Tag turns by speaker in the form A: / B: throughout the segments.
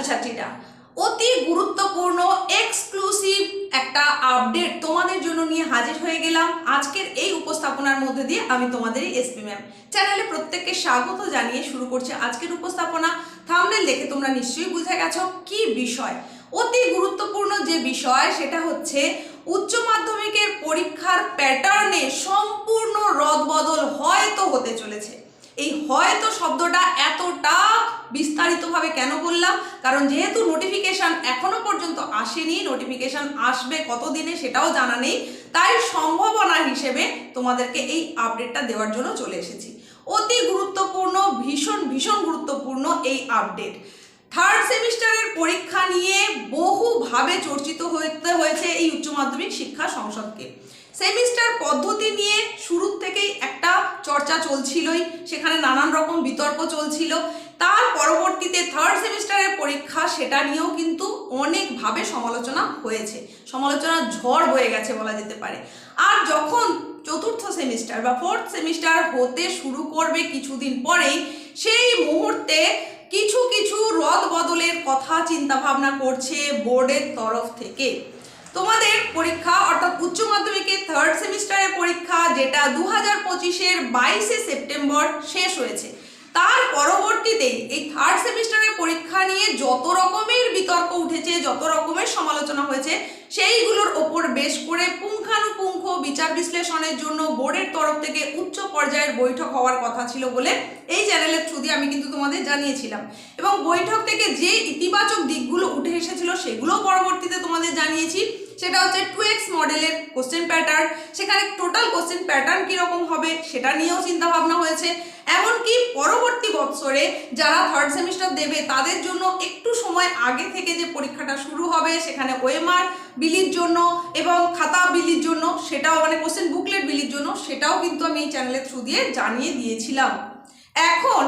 A: ছাত্রছাত্রীরা। অতি গুরুত্বপূর্ণ এক্সক্লুসিভ একটা আপডেট তোমাদের জন্য নিয়ে হাজির হয়ে গেলাম। আজকের এই উপস্থাপনার মধ্যে দিয়ে আমি তোমাদেরই এসপি ম্যাম চ্যানেলে প্রত্যেককে স্বাগত জানিয়ে শুরু করছি আজকের উপস্থাপনা। থামনেল দেখে তোমরা নিশ্চয়ই বুঝে গেছো কি বিষয়। অতি গুরুত্বপূর্ণ যে বিষয়, সেটা হচ্ছে উচ্চ মাধ্যমিকের পরীক্ষার প্যাটার্নে সম্পূর্ণ রদবদল হয়তো হতে চলেছে। এই হয়তো শব্দটা এতটা বিস্তারিতভাবে কেন বললাম? কারণ যেহেতু নোটিফিকেশন এখনও পর্যন্ত আসেনি নোটিফিকেশন আসবে কতদিনে সেটাও জানা নেই। তাই সম্ভাবনা হিসেবে তোমাদেরকে এই আপডেটটা দেওয়ার জন্য চলে এসেছি। অতি গুরুত্বপূর্ণ, ভীষণ ভীষণ গুরুত্বপূর্ণ এই আপডেট থার্ড সেমিস্টারের পরীক্ষা নিয়ে বহুভাবে চর্চিত হতে হয়েছে এই উচ্চ মাধ্যমিক শিক্ষা সংসদকে। সেমিস্টার পদ্ধতি নিয়ে শুরুর থেকেই একটা চর্চা চলছিলই, সেখানে নানান রকম বিতর্ক চলছিল। তার পরবর্তীতে থার্ড সেমিস্টারের পরীক্ষা সেটা নিয়েও কিন্তু অনেকভাবে সমালোচনা হয়েছে। সমালোচনার ঝড় বয়ে গেছে বলা যেতে পারে। আর যখন চতুর্থ সেমিস্টার বা ফোর্থ সেমিস্টার হতে শুরু করবে কিছুদিন পরেই, সেই মুহূর্তে কিছু কিছু রদ বদলের কথা চিন্তা ভাবনা করছে বোর্ডের তরফ থেকে। তোমাদের পরীক্ষা, অর্থাৎ উচ্চ মাধ্যমিকের থার্ড সেমিস্টারের পরীক্ষা, যেটা দু হাজার পঁচিশের বাইশে সেপ্টেম্বর শেষ হয়েছে। তার পরবর্তীতেই এই থার্ড সেমিস্টারের পরীক্ষা নিয়ে যত রকমের বিতর্ক উঠেছে, যত রকমের সমালোচনা হয়েছে, সেইগুলোর ওপর বেশ করে পুঙ্খানুপুঙ্খ বিচার বিশ্লেষণের জন্য বোর্ডের তরফ থেকে উচ্চ পর্যায়ের বৈঠক হওয়ার কথা ছিল বলে এই চ্যানেলের থ্রু দিয়ে আমি কিন্তু তোমাদের জানিয়েছিলাম। এবং বৈঠক থেকে যে ইতিবাচক দিকগুলো উঠে এসেছিল, সেগুলো পরবর্তীতে তোমাদের জানিয়েছি। সেটা হচ্ছে টু এক্স মডেলের কোশ্চেন প্যাটার্ন সেখানে টোটাল কোশ্চেন প্যাটার্ন কীরকম হবে সেটা নিয়েও চিন্তা ভাবনা হয়েছে। এমনকি পরবর্তী বৎসরে যারা থার্ড সেমিস্টার দেবে, তাদের জন্য একটু সময় আগে থেকে যে পরীক্ষাটা শুরু হবে, সেখানে ওয়েমার বিলির জন্য এবং খাতা বিলির জন্য, সেটাও মানে কোশ্চেন বুকলেট বিলির জন্য, সেটাও কিন্তু আমি এই চ্যানেলের থ্রু দিয়ে জানিয়ে দিয়েছিলাম। এখন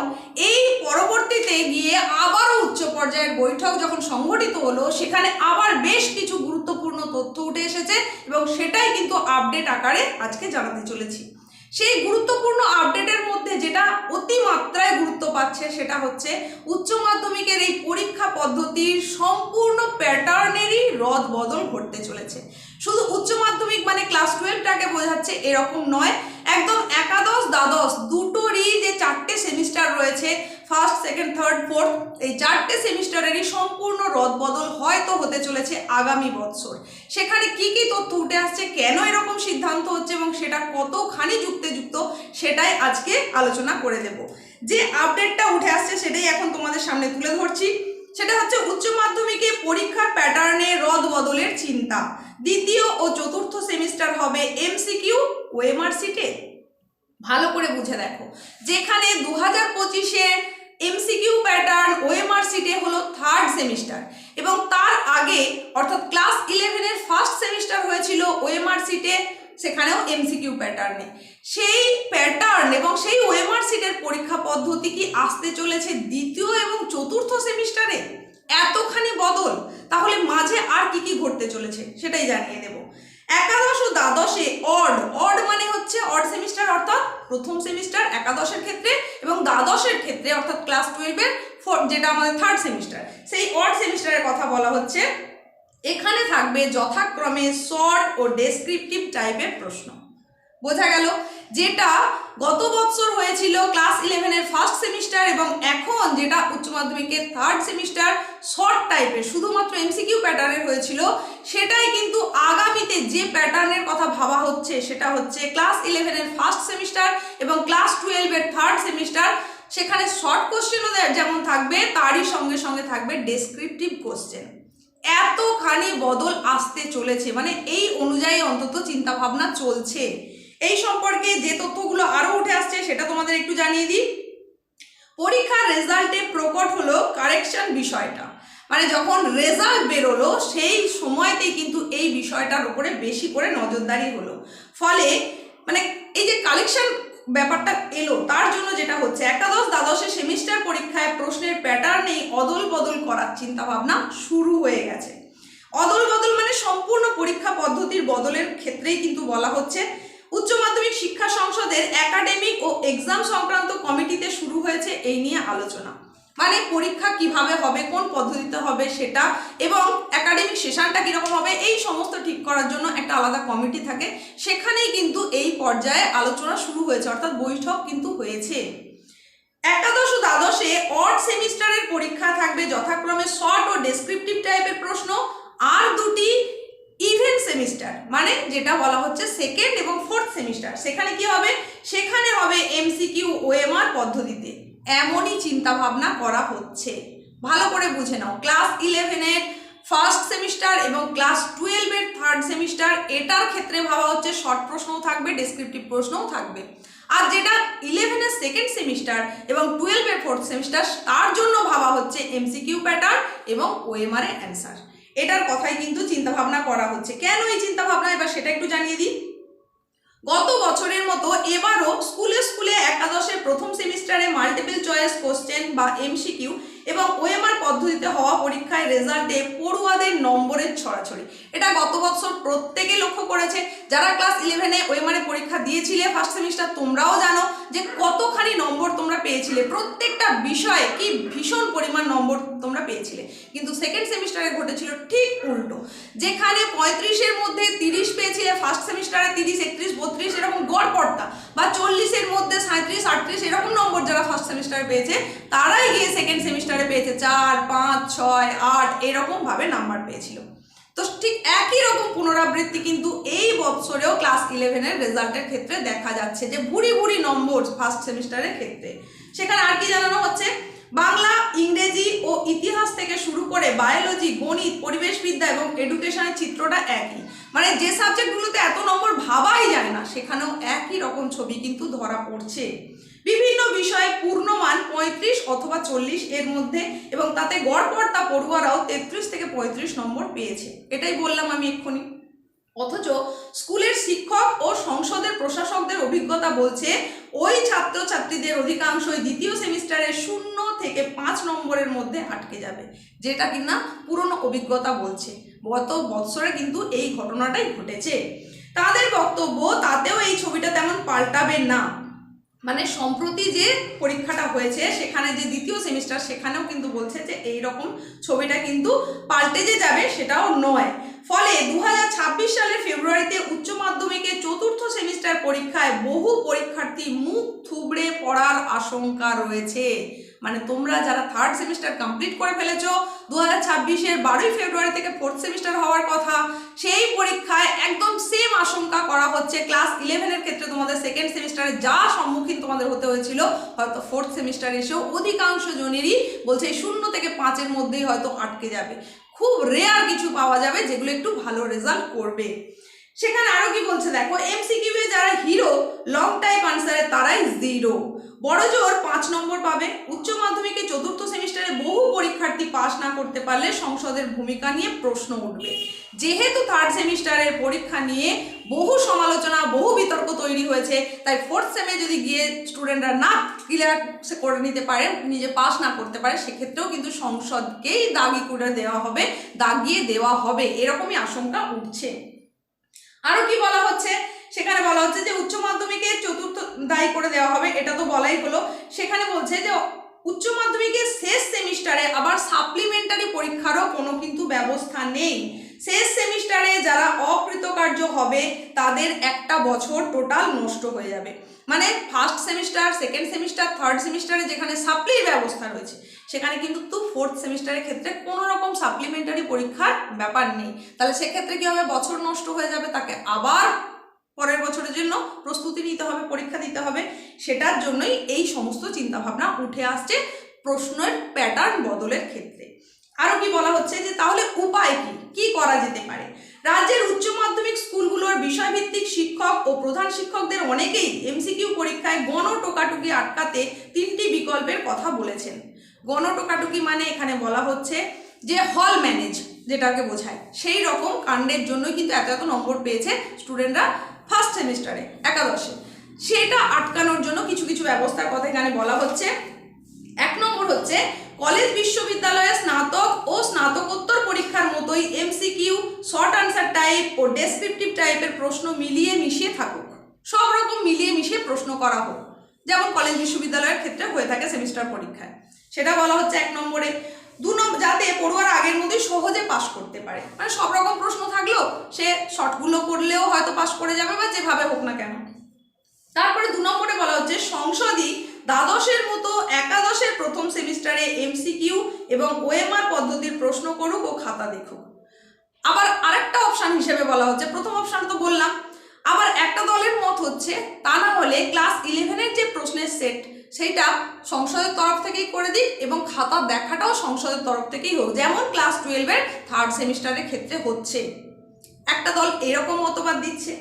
A: এই পরবর্তীতে গিয়ে আবারও উচ্চ পর্যায়ের বৈঠক যখন সংগঠিত হলো, সেখানে আবার বেশ কিছু গুরুত্বপূর্ণ তথ্য উঠে এসেছে এবং সেটাই কিন্তু আপডেট আকারে আজকে জানাতে চলেছি। সেই গুরুত্বপূর্ণ আপডেটের মধ্যে যেটা অতিমাত্রায় গুরুত্ব পাচ্ছে সেটা হচ্ছে উচ্চ মাধ্যমিকের এই পরীক্ষা পদ্ধতির সম্পূর্ণ প্যাটার্নেরই রদ বদল ঘটতে চলেছে। শুধু উচ্চ মাধ্যমিক মানে ক্লাস টুয়েলভটাকে বোঝাচ্ছে এরকম নয় একদম একাদশ, দ্বাদশ, দুটোরই যে চারটে সেমিস্টার রয়েছে ফার্স্ট সেকেন্ড থার্ড ফোর্থ এই চারটে সেমিস্টারেরই সম্পূর্ণ রদবদল হয়তো হতে চলেছে আগামী বছর সেখানে কি কি তথ্য উঠে আসছে, কেন এরকম সিদ্ধান্ত হচ্ছে এবং সেটা কতখানি যুক্তিযুক্ত, সেটাই আজকে আলোচনা করে দেব। যে আপডেটটা উঠে আসছে সেটাই এখন তোমাদের সামনে তুলে ধরছি। সেটা হচ্ছে উচ্চ মাধ্যমিকে পরীক্ষার প্যাটার্নে রদ বদলের চিন্তা। দ্বিতীয় ও চতুর্থ সেমিস্টার হবে এমসিকিউ ও এমআর সিটে ভালো করে বুঝে দেখো। যেখানে দু হাজার পঁচিশে এমসিকিউ প্যাটার্ন ওএমআর সিটে হলো থার্ড সেমিস্টার এবং তার আগে অর্থাৎ ক্লাস ইলেভেনের ফার্স্ট সেমিস্টার হয়েছিল ওএমআর সিটে সেখানেও এমসিকিউ প্যাটার্নে সেই প্যাটার্ন এবং সেই ওএমআর সিটের পরীক্ষা পদ্ধতি কি আসতে চলেছে দ্বিতীয় এবং চতুর্থ সেমিস্টারে এতখানি বদল, তাহলে মাঝে আর কি কি ঘটতে চলেছে সেটাই জানিয়ে দেব। একাদশ ও দ্বাদশে অড অড মানে হচ্ছে অড সেমিস্টার অর্থাৎ প্রথম সেমিস্টার একাদশের ক্ষেত্রে এবং দ্বাদশের ক্ষেত্রে অর্থাৎ ক্লাস টুয়েলভের যেটা আমাদের থার্ড সেমিস্টার। সেই অড সেমিস্টারের কথা বলা হচ্ছে। এখানে থাকবে যথাক্রমে শর্ট ও ডেসক্রিপটিভ টাইপের প্রশ্ন। বোঝা গেল যেটা গত বছর হয়েছিল ক্লাস ইলেভেনের ফার্স্ট সেমিস্টার এবং এখন যেটা উচ্চ মাধ্যমিকের থার্ড সেমিস্টার শর্ট টাইপের শুধুমাত্র এমসিকিউ প্যাটার্নের হয়েছিল, সেটাই কিন্তু আগামীতে যে প্যাটার্নের কথা ভাবা হচ্ছে সেটা হচ্ছে ক্লাস ইলেভেনের ফার্স্ট সেমিস্টার এবং ক্লাস টুয়েলভের থার্ড সেমিস্টার সেখানে শর্ট কোশ্চেনও যেমন থাকবে, তারই সঙ্গে সঙ্গে থাকবে ডেসক্রিপটিভ কোশ্চেন এতখানি বদল আসতে চলেছে মানে এই অনুযায়ী অন্তত চিন্তা ভাবনা চলছে। এই সম্পর্কে যে তথ্যগুলো আরও উঠে আসছে সেটা তোমাদের একটু জানিয়ে দিই। পরীক্ষার রেজাল্টে প্রকট হলো কারেকশন বিষয়টা। মানে যখন রেজাল্ট বেরোলো, সেই সময়তেই কিন্তু এই বিষয়টার উপরে বেশি করে নজরদারি হলো। ফলে মানে এই যে কালেকশন ব্যাপারটা এলো, তার জন্য যেটা হচ্ছে, একাদশ দ্বাদশে সেমিস্টার পরীক্ষায় প্রশ্নের প্যাটার্নেই অদল বদল করার চিন্তা ভাবনা শুরু হয়ে গেছে। অদল বদল মানে সম্পূর্ণ পরীক্ষা পদ্ধতির বদলের ক্ষেত্রেই কিন্তু বলা হচ্ছে উচ্চ মাধ্যমিক শিক্ষা সংসদের একাডেমিক ও এক্সাম সংক্রান্ত কমিটিতে শুরু হয়েছে এই নিয়ে আলোচনা। মানে পরীক্ষা কীভাবে হবে, কোন পদ্ধতিতে হবে সেটা এবং একাডেমিক সেশনটা কীরকম হবে এই সমস্ত ঠিক করার জন্য একটা আলাদা কমিটি থাকে। সেখানেই কিন্তু এই পর্যায়ে আলোচনা শুরু হয়েছে, অর্থাৎ বৈঠক কিন্তু হয়েছে। একাদশ ও দ্বাদশে অড সেমিস্টারের পরীক্ষা থাকবে, যথাক্রমে শর্ট ও ডেসক্রিপটিভ টাইপের প্রশ্ন। আর দুটি সেমিস্টার মানে যেটা বলা হচ্ছে সেকেন্ড এবং ফোর্থ সেমিস্টার সেখানে কি হবে? সেখানে হবে এমসিকিউ ওএমআর পদ্ধতিতে। এমনই চিন্তা ভাবনা করা হচ্ছে। ভালো করে বুঝে নাও। ক্লাস ইলেভেনের ফার্স্ট সেমিস্টার এবং ক্লাস টুয়েলভের থার্ড সেমিস্টার এটার ক্ষেত্রে ভাবা হচ্ছে শর্ট প্রশ্নও থাকবে ডেসক্রিপটিভ প্রশ্নও থাকবে। আর যেটা ইলেভেনের সেকেন্ড সেমিস্টার এবং টুয়েলভের ফোর্থ সেমিস্টার তার জন্য ভাবা হচ্ছে এমসিকিউ প্যাটার্ন এবং ওএমআর এর অ্যান্সার এটার কথাই কিন্তু চিন্তা ভাবনা করা হচ্ছে। কেন এই চিন্তা ভাবনা এবার সেটা একটু জানিয়ে দিই। গত বছরের মতো এবারও স্কুলে স্কুলে একাদশের প্রথম সেমিস্টারে মাল্টিপল চয়েস কোশ্চেন বা এমসিকিউ এবং ওএমআর পদ্ধতিতে হওয়া পরীক্ষায় রেজাল্টে পড়ুয়াদের নম্বরের ছড়াছড়ি। এটা গত বছর প্রত্যেকে লক্ষ্য করেছে। যারা ক্লাস ইলেভেনে ওএমআর পরীক্ষা দিয়েছিলে ফার্স্ট সেমিস্টার তোমরাও জানো কতখানি নম্বর তোমরা পেয়েছিলে? প্রত্যেকটা বিষয়ে কি ভীষণ পরিমাণ নম্বর তোমরা পেয়েছিলে? কিন্তু সেকেন্ড সেমিস্টারে ঘটেছিল ঠিক উল্টো। যেখানে পঁয়ত্রিশের মধ্যে তিরিশ পেয়েছিলে ফার্স্ট সেমিস্টারে তিরিশ, একত্রিশ, বত্রিশ, এরকম গড় পড়তা। বা চল্লিশের মধ্যে সাঁত্রিশ আটত্রিশ, এরকম নম্বর যারা ফার্স্ট সেমিস্টারে পেয়েছে, তারাই গিয়ে সেকেন্ড সেমিস্টারে পেয়েছে। চার, পাঁচ, ছয়, আট, এরকমভাবে নাম্বার পেয়েছিল। তো ঠিক একই রকম পুনরাবৃত্তি কিন্তু এই বছরেও ক্লাস ইলেভেনের রেজাল্টের ক্ষেত্রে দেখা যাচ্ছে যে ভুরি ভুরি নম্বর ফার্স্ট সেমিস্টারের ক্ষেত্রে। সেখানে আর কি জানানো হচ্ছে? বাংলা, ইংরেজি ও ইতিহাস থেকে শুরু করে বায়োলজি গণিত পরিবেশবিদ্যা এবং এডুকেশনের চিত্রটা একই। মানে যে সাবজেক্টগুলোতে এত নম্বর ভাবাই যায় না, সেখানেও একই রকম ছবি কিন্তু ধরা পড়ছে। বিভিন্ন বিষয়ে পূর্ণমান পঁয়ত্রিশ অথবা চল্লিশ এর মধ্যে এবং তাতে গড়পড়তা পড়ুয়ারাও তেত্রিশ থেকে পঁয়ত্রিশ নম্বর পেয়েছে। এটাই বললাম আমি এক্ষুনি। অথচ স্কুলের শিক্ষক ও সংসদের প্রশাসকদের অভিজ্ঞতা বলছে, ওই ছাত্রছাত্রীদের অধিকাংশই দ্বিতীয় সেমিস্টারে শূন্য থেকে পাঁচ নম্বরের মধ্যে আটকে যাবে, যেটা কিনা পুরনো অভিজ্ঞতা বলছে। গত বৎসরে কিন্তু এই ঘটনাটাই ঘটেছে। তাদের বক্তব্য, তাতেও এই ছবিটা তেমন পাল্টাবে না। মানে সম্প্রতি যে পরীক্ষাটা হয়েছে, সেখানে যে দ্বিতীয় সেমিস্টার সেখানেও কিন্তু বলছে যে এই রকম ছবিটা কিন্তু পাল্টে যে যাবে সেটাও নয়। ফলে দু হাজার ছাব্বিশ সালের ফেব্রুয়ারিতে উচ্চ মাধ্যমিকের চতুর্থ সেমিস্টার পরীক্ষায় বহু পরীক্ষার্থী মুখ থুবড়ে পড়ার আশঙ্কা রয়েছে। মানে তোমরা যারা থার্ড সেমিস্টার কমপ্লিট করে ফেলেছো দু হাজার ছাব্বিশের বারোই ফেব্রুয়ারি থেকে ফোর্থ সেমিস্টার হওয়ার কথা, সেই পরীক্ষায় একদম সেম আশঙ্কা করা হচ্ছে। ক্লাস ইলেভেনের ক্ষেত্রে তোমাদের সেকেন্ড সেমিস্টারে যা সম্মুখীন তোমাদের হতে হয়েছিল, হয়তো ফোর্থ সেমিস্টার এসেও অধিকাংশ জনেরই বলছে শূন্য থেকে পাঁচের মধ্যেই হয়তো আটকে যাবে। খুব রেয়ার কিছু পাওয়া যাবে যেগুলো একটু ভালো রেজাল্ট করবে। সেখানে আরও কি বলছে দেখো এমসিকিউ এ যারা হিরো লং টাইপ আনসারে তারাই জিরো বড় জোর পাঁচ নম্বর পাবে। উচ্চ মাধ্যমিকে চতুর্থ সেমিস্টারে বহু পরীক্ষার্থী পাশ না করতে পারলে সংসদের ভূমিকা নিয়ে প্রশ্ন উঠবে। যেহেতু থার্ড সেমিস্টারের পরীক্ষা নিয়ে বহু সমালোচনা, বহু বিতর্ক তৈরি হয়েছে, তাই ফোর্থ সেমে যদি গিয়ে স্টুডেন্টরা না ক্লিয়ার করে নিতে পারে, নিজে পাশ না করতে পারে, সেক্ষেত্রেও কিন্তু সংসদকেই দাগি করে দেওয়া হবে, দাগিয়ে দেওয়া হবে, এরকমই আশঙ্কা উঠছে। আরও কি বলা হচ্ছে? সেখানে বলা হচ্ছে যে উচ্চ মাধ্যমিকে চতুর্থ দায়ী করে দেওয়া হবে, এটা তো বলাই হলো। সেখানে বলছে যে উচ্চ মাধ্যমিকের শেষ সেমিস্টারে আবার সাপ্লিমেন্টারি পরীক্ষারও কোনো কিন্তু ব্যবস্থা নেই। শেষ সেমিস্টারে যারা অকৃতকার্য হবে, তাদের একটা বছর টোটাল নষ্ট হয়ে যাবে। মানে first semester second semester third সেমিস্টারে যেখানে সাপ্লির ব্যবস্থা রয়েছে, সেখানে কিন্তু ফোর্থ সেমিস্টারের ক্ষেত্রে কোনো রকম সাপ্লিমেন্টারি পরীক্ষার ব্যাপার নেই। তাহলে সেক্ষেত্রে কি হবে? বছর নষ্ট হয়ে যাবে, তাকে আবার পরের বছরের জন্য প্রস্তুতি নিতে হবে, পরীক্ষা দিতে হবে। সেটার জন্যই এই সমস্ত চিন্তাভাবনা উঠে আসছে প্রশ্নের প্যাটার্ন বদলের ক্ষেত্রে। আরও কি বলা হচ্ছে যে তাহলে উপায় কি? কি করা যেতে পারে? রাজ্যের উচ্চ মাধ্যমিক স্কুলগুলোর বিষয়ভিত্তিক শিক্ষক ও প্রধান শিক্ষকদের অনেকেই এমসিকিউ পরীক্ষায় গণ টোকাটুকি আটকাতে তিনটি বিকল্পের কথা বলেছেন। গণ টোকাটুকি মানে এখানে বলা হচ্ছে যে হল ম্যানেজ যেটাকে বোঝায়। সেই রকম কাণ্ডের জন্যই কিন্তু এত এত নম্বর পেয়েছে স্টুডেন্টরা ফার্স্ট সেমিস্টারে একাদশে। সেটা আটকানোর জন্য কিছু কিছু ব্যবস্থার কথা এখানে বলা হচ্ছে। এক নম্বর হচ্ছে, কলেজ বিশ্ববিদ্যালয়ে স্নাতক ও স্নাতকোত্তর পরীক্ষার মতোই এমসিকিউ শর্ট আনসার টাইপ ও ডেসক্রিপটিভ টাইপের প্রশ্ন মিলিয়ে মিশিয়ে থাকুক। সব রকম মিলিয়ে মিশিয়ে প্রশ্ন করা হোক। যেমন কলেজ বিশ্ববিদ্যালয়ের ক্ষেত্রে হয়ে থাকে সেমিস্টার পরীক্ষায়। সেটা বলা হচ্ছে এক নম্বরে। দু নম্বর যাতে পড়ুয়ার আগের মধ্যেই সহজে পাশ করতে পারে। মানে সব রকম প্রশ্ন থাকলেও সে শর্টগুলো করলেও হয়তো পাশ করে যাবে বা যেভাবে হোক না কেন। তারপরে দু নম্বরে বলা হচ্ছে সংসদই দ্বাদশের মতো একাদশের প্রথম সেমিস্টারে এমসিকিউ এবং ওএমআর পদ্ধতির প্রশ্ন করুক ও খাতা দেখুক। আবার আরেকটা অপশান হিসেবে বলা হচ্ছে, প্রথম অপশান তো বললাম, আবার একটা দলের মত হচ্ছে, তা না হলে ক্লাস ইলেভেনের যে প্রশ্নের সেট সেইটা সংসদের তরফ থেকেই করে দিক এবং খাতা দেখাটাও সংসদের তরফ থেকেই হোক, যেমন ক্লাস টুয়েলভের থার্ড সেমিস্টারের ক্ষেত্রে হচ্ছে। একটা দল এরকম মতবাদ দিচ্ছে।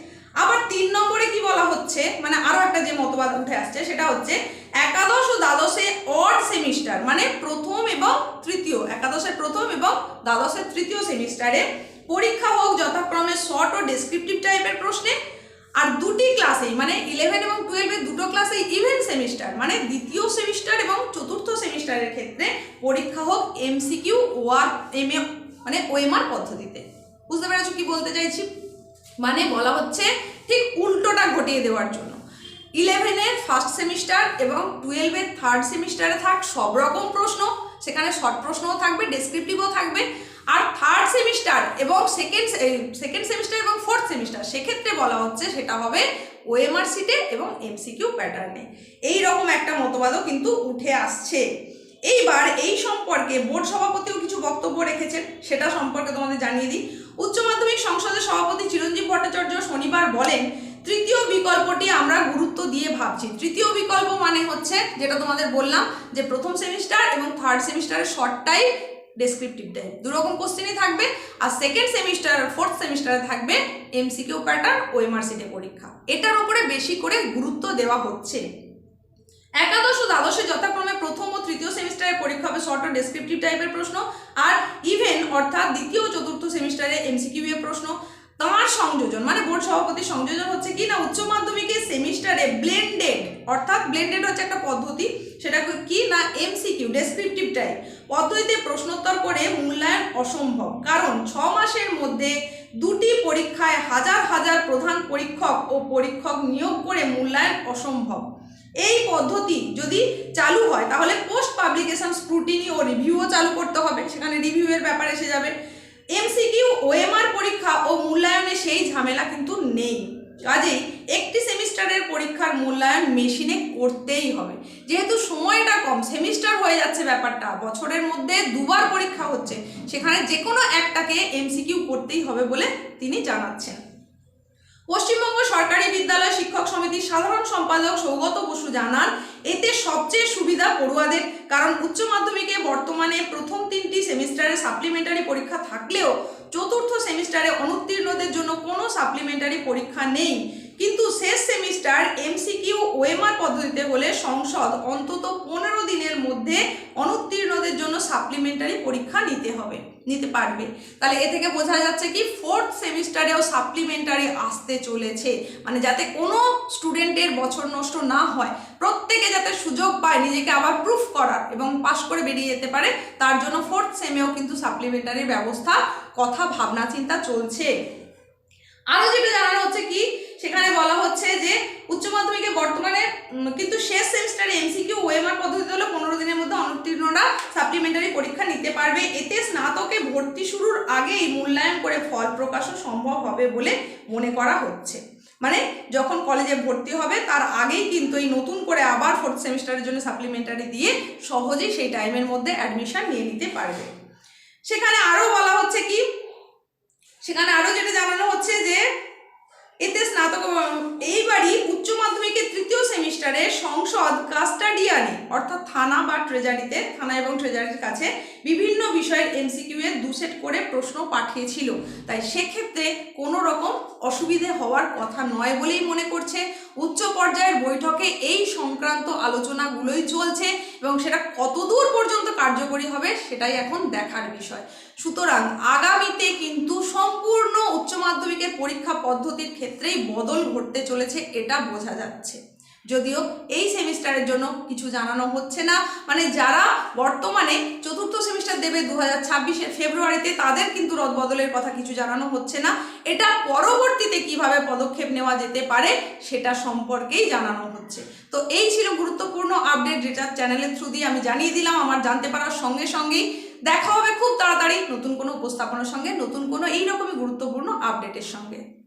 A: আবার তিন নম্বরে কি বলা হচ্ছে? মানে আরও একটা যে মতবাদ উঠে আসছে, সেটা হচ্ছে একাদশ ও দ্বাদশে অড সেমিস্টার মানে প্রথম এবং তৃতীয় একাদশের প্রথম এবং দ্বাদশের তৃতীয় সেমিস্টারে পরীক্ষা হোক যথাক্রমে শর্ট ও ডেসক্রিপটিভ টাইপের প্রশ্নে, আর দুটি ক্লাসেই মানে ইলেভেন এবং টুয়েলভের দুটো ক্লাসেই ইভেন সেমিস্টার মানে দ্বিতীয় সেমিস্টার এবং চতুর্থ সেমিস্টারের ক্ষেত্রে পরীক্ষা হোক এমসিকিউ ওয়ার এম মানে ওএমআর পদ্ধতিতে। বুঝতে পেরেছ কি বলতে চাইছি? মানে বলা হচ্ছে ঠিক উল্টোটা ঘটিয়ে দেওয়ার জন্য। ইলেভেনের ফার্স্ট সেমিস্টার এবং টুয়েলভের থার্ড সেমিস্টারে থাক সব রকম প্রশ্ন, সেখানে শর্ট প্রশ্নও থাকবে ডেসক্রিপটিভও থাকবে। আর থার্ড সেমিস্টার এবং সেকেন্ড সেকেন্ড সেমিস্টার এবং ফোর্থ সেমিস্টার সেক্ষেত্রে বলা হচ্ছে সেটা হবে ওএমআর সিটে এবং এমসিকিউ প্যাটার্নে এই রকম একটা মতবাদও কিন্তু উঠে আসছে। এইবার এই সম্পর্কে বোর্ড সভাপতিও কিছু বক্তব্য রেখেছেন, সেটা সম্পর্কে তোমাদের জানিয়ে দিই। উচ্চ মাধ্যমিক সংসদের সভাপতি চিরঞ্জীব ভট্টাচার্য শনিবার বলেন, তৃতীয় বিকল্পটি আমরা গুরুত্ব দিয়ে ভাবছি। তৃতীয় বিকল্প মানে হচ্ছে, যেটা তোমাদের বললাম, যে প্রথম সেমিস্টার এবং থার্ড সেমিস্টারের শর্ট টাইপ ডেসক্রিপটিভ টাইপ দুরকম কোশ্চেনই থাকবে আর সেকেন্ড সেমিস্টার ফোর্থ সেমিস্টারে থাকবে এমসিকিউ প্যাটার্ন ও এমআরসিটে পরীক্ষা। এটার উপরে বেশি করে গুরুত্ব দেওয়া হচ্ছে। একাদশ ও দ্বাদশে যথাক্রমে প্রথম ও তৃতীয় সেমিস্টারের পরীক্ষা হবে শর্ট ও ডেসক্রিপটিভ টাইপের প্রশ্ন। আর ইভেন অর্থাৎ দ্বিতীয় ও চতুর্থ সেমিস্টারে এমসিকিউ এর প্রশ্ন। তার সংযোজন মানে বোর্ড সভাপতির সংযোজন হচ্ছে কি না, উচ্চ মাধ্যমিকের সেমিস্টারে ব্লেন্ডেড অর্থাৎ ব্লেন্ডেড হচ্ছে একটা পদ্ধতি সেটা কি না এমসিকিউ ডেসক্রিপটিভ টাইপ পদ্ধতিতে প্রশ্নোত্তর করে মূল্যায়ন অসম্ভব। কারণ ছ মাসের মধ্যে দুটি পরীক্ষায় হাজার হাজার প্রধান পরীক্ষক ও পরীক্ষক নিয়োগ করে মূল্যায়ন অসম্ভব। এই পদ্ধতি যদি চালু হয়, তাহলে পোস্ট পাবলিকেশন স্ক্রুটিনি ও রিভিউও চালু করতে হবে, সেখানে রিভিউয়ের ব্যাপার এসে যাবে। এমসিকিউ ওএমআর পরীক্ষা ও মূল্যায়নে সেই ঝামেলা কিন্তু নেই। কাজেই একটি সেমিস্টারের পরীক্ষার মূল্যায়ন মেশিনে করতেই হবে। যেহেতু সময়টা কম, সেমিস্টার হয়ে যাচ্ছে ব্যাপারটা। বছরের মধ্যে দুবার পরীক্ষা হচ্ছে। সেখানে যে কোনো একটাকে এমসিকিউ করতেই হবে বলে তিনি জানাচ্ছেন। পশ্চিমবঙ্গ সরকারি বিদ্যালয় শিক্ষক সমিতির সাধারণ সম্পাদক সৌগত বসু জানান, এতে সবচেয়ে সুবিধা পড়ুয়াদের, কারণ উচ্চ মাধ্যমিকে বর্তমানে প্রথম তিনটি সেমিস্টারে সাপ্লিমেন্টারি পরীক্ষা থাকলেও চতুর্থ সেমিস্টারে অনুত্তীর্ণদের জন্য কোনো সাপ্লিমেন্টারি পরীক্ষা নেই। কিন্তু শেষ সেমিস্টার এমসিকিউ ওএমআর পদ্ধতিতে হলে সংসদ অন্তত পনেরো দিনের মধ্যে অনুত্তীর্ণদের জন্য সাপ্লিমেন্টারি পরীক্ষা নিতে হবে, নিতে পারবে। তাহলে এ থেকে বোঝা যাচ্ছে কি ফোর্থ সেমিস্টারেও সাপ্লিমেন্টারি আসতে চলেছে। মানে যাতে কোনো স্টুডেন্টের বছর নষ্ট না হয়, প্রত্যেকে যাতে সুযোগ পায় নিজেকে আবার প্রুফ করার এবং পাশ করে বেরিয়ে যেতে পারে, তার জন্য ফোর্থ সেমেও কিন্তু সাপ্লিমেন্টারি ব্যবস্থা, কথা, ভাবনা, চিন্তা চলছে। আরও যেটা জানানো হচ্ছে কি, সেখানে বলা হচ্ছে যে উচ্চ মাধ্যমিকে বর্তমানে কিন্তু শেষ সেমিস্টারে এমসিকিউ ওএমআর পদ্ধতিতে হলে পনেরো দিনের মধ্যে অনুত্তীর্ণরা সাপ্লিমেন্টারি পরীক্ষা নিতে পারবে। এতে স্নাতকে ভর্তি শুরুর আগেই মূল্যায়ন করে ফল প্রকাশও সম্ভব হবে বলে মনে করা হচ্ছে। মানে যখন কলেজে ভর্তি হবে, তার আগেই কিন্তু এই নতুন করে আবার ফোর্থ সেমিস্টারের জন্য সাপ্লিমেন্টারি দিয়ে সহজেই সেই টাইমের মধ্যে অ্যাডমিশন নিয়ে নিতে পারবে। সেখানে আরও বলা হচ্ছে কি সেখানে আরও যেটা জানানো হচ্ছে যে, এতে স্নাতক, এইবারই উচ্চ মাধ্যমিকের তৃতীয় সেমিস্টারে সংসদ, কাস্টাডিয়ানে, অর্থাৎ থানা বা ট্রেজারিতে, থানা এবং ট্রেজারির কাছে বিভিন্ন বিষয়ের এমসিকিউ এর দু সেট করে প্রশ্ন পাঠিয়েছিল। তাই সেক্ষেত্রে কোনো রকম অসুবিধে হওয়ার কথা নয় বলেই মনে করছে। উচ্চ পর্যায়ের বৈঠকে এই সংক্রান্ত আলোচনাগুলোই চলছে এবং সেটা কতদূর পর্যন্ত কার্যকরী হবে সেটাই এখন দেখার বিষয়। সুতরাং আগামীতে কিন্তু সম্পূর্ণ উচ্চ মাধ্যমিকের পরীক্ষা পদ্ধতির ক্ষেত্রেই বদল ঘটতে চলেছে, এটা বোঝা যাচ্ছে। যদিও এই সেমিস্টারের জন্য কিছু জানানো হচ্ছে না। মানে যারা বর্তমানে চতুর্থ সেমিস্টার দেবে দু হাজার ফেব্রুয়ারিতে, তাদের কিন্তু রদবদলের কথা কিছু জানানো হচ্ছে না। এটা পরবর্তীতে কীভাবে পদক্ষেপ নেওয়া যেতে পারে, সেটা সম্পর্কেই জানানো হচ্ছে। তো এই ছিল গুরুত্বপূর্ণ আপডেট যেটা চ্যানেলের থ্রু দিয়ে আমি জানিয়ে দিলাম, আমার জানতে পারার সঙ্গে সঙ্গেই। দেখা হবে খুব তাড়াতাড়ি নতুন কোনো উপস্থাপনার সঙ্গে, নতুন কোনো এইরকমই গুরুত্বপূর্ণ আপডেটের সঙ্গে।